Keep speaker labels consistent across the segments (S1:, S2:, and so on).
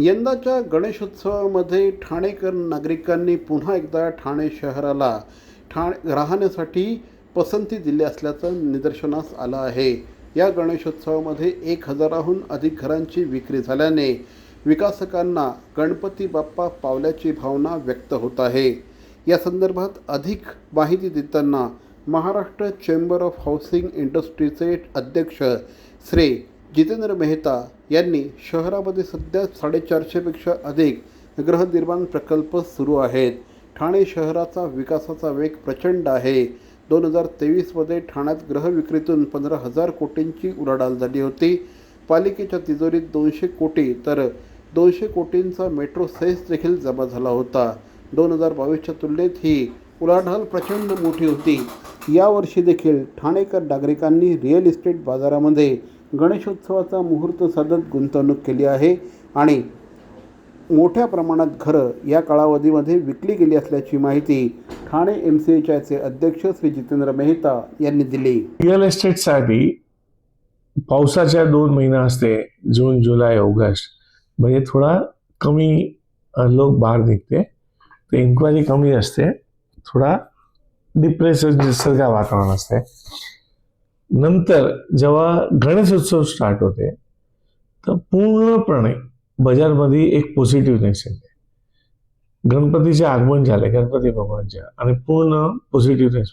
S1: यंदाच्या गणेशोत्सवामध्ये ठाणेकर नागरिकांनी पुन्हा एकदा ठाणे शहराला ठाणे राहण्यासाठी पसंती दिली असल्याचं निदर्शनास आलं आहे. या गणेशोत्सवामध्ये एक हजाराहून अधिक घरांची विक्री झाल्याने विकासकांना गणपती बाप्पा पावल्याची भावना व्यक्त होत आहे. या संदर्भात अधिक माहिती देताना महाराष्ट्र चेंबर ऑफ हाऊसिंग इंडस्ट्रीचे अध्यक्ष श्री जितेंद्र मेहता यांनी शहरामध्ये सध्या साडेचारशेपेक्षा अधिक गृहनिर्माण प्रकल्प सुरू आहेत. ठाणे शहराचा विकासाचा वेग प्रचंड आहे. दोन हजार तेवीसमध्ये ठाण्यात ग्रहविक्रीतून पंधरा हजार कोटींची उलाढाल झाली होती. पालिकेच्या तिजोरीत दोनशे कोटी तर दोनशे कोटींचा मेट्रो सेस देखील जमा झाला होता. दोन हजार बावीसच्या तुलनेत ही उलाढाल प्रचंड मोठी होती. यावर्षी देखील ठाणेकर नागरिकांनी रिअल इस्टेट बाजारामध्ये गणेशोत्सवाचा मुहूर्त साधत गुंतवणूक केली आहे आणि मोठ्या प्रमाणात घरं या कालावधीमध्ये विकली गेली असल्याची माहिती ठाणे एम सी एचआयचे अध्यक्ष श्री जितेंद्र मेहता यांनी दिली.
S2: रिअल इस्टेटसाठी पावसाच्या दोन महिना असते जून जुलै ऑगस्ट. म्हणजे थोडा कमी लोक बाहेर निघते. तर इन्क्वायरी कमी असते. थोडा डिप्रेस निसर्ग वातावरण असते. नंतर जेव्हा गणेशोत्सव स्टार्ट होते तर पूर्णपणे बाजारमध्ये एक पॉझिटिव्हनेस येते गणपतीचे आगमन झाले गणपती भगवानच्या आणि पूर्ण पॉझिटिव्हनेस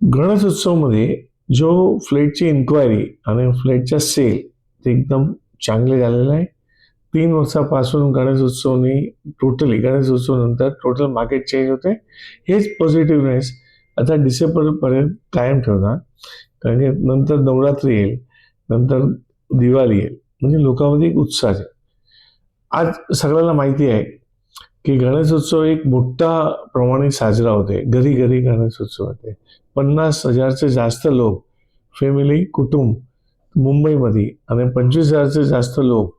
S2: गणेशोत्सवमध्ये जो फ्लेटची इन्क्वायरी आणि फ्लेटचा सेल ते एकदम चांगले झालेलं आहे. तीन वर्षापासून गणेशोत्सवनी टोटली गणेशोत्सव नंतर टोटल मार्केट चेंज होते. हेच पॉझिटिव्हनेस आता डिसेंबरपर्यंत कायम ठेवणार. कारण की नंतर नवरात्री येईल नंतर दिवाळी येईल. म्हणजे लोकांमध्ये एक उत्साह आहे. आज सगळ्यांना माहिती आहे की गणेशोत्सव एक मोठा प्रमाणे साजरा होते घरी घरी गणेशोत्सव होते पन्नास हजारचे जास्त लोक फॅमिली कुटुंब मुंबईमध्ये आणि पंचवीस हजारचे जास्त लोक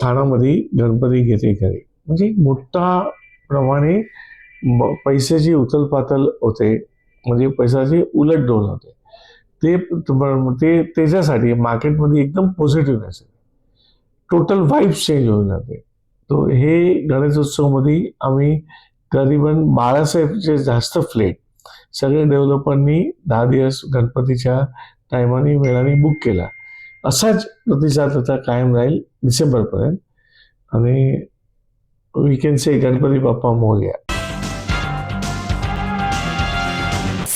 S2: ठाण्यामध्ये गणपती घेते घरी. म्हणजे मोठा प्रमाणे म- पैशाची उथलपाथल होते. म्हणजे पैशाची उलटडोल होते. ते ते त्याच्यासाठी मार्केटमध्ये एकदम पॉझिटिव्हनेस आहे टोटल वाईफ चेंज होऊन जाते. तो हे गणेशोत्सवमध्ये आम्ही करीबन बाळासाहेबचे जास्त फ्लेट सगळ्या डेव्हलपरनी दहा दिवस गणपतीच्या टायमाने वेळाने बुक केला. असाच प्रतिसाद आता कायम राहील डिसेंबरपर्यंत. आणि we can say Ganpati Bappa Morya.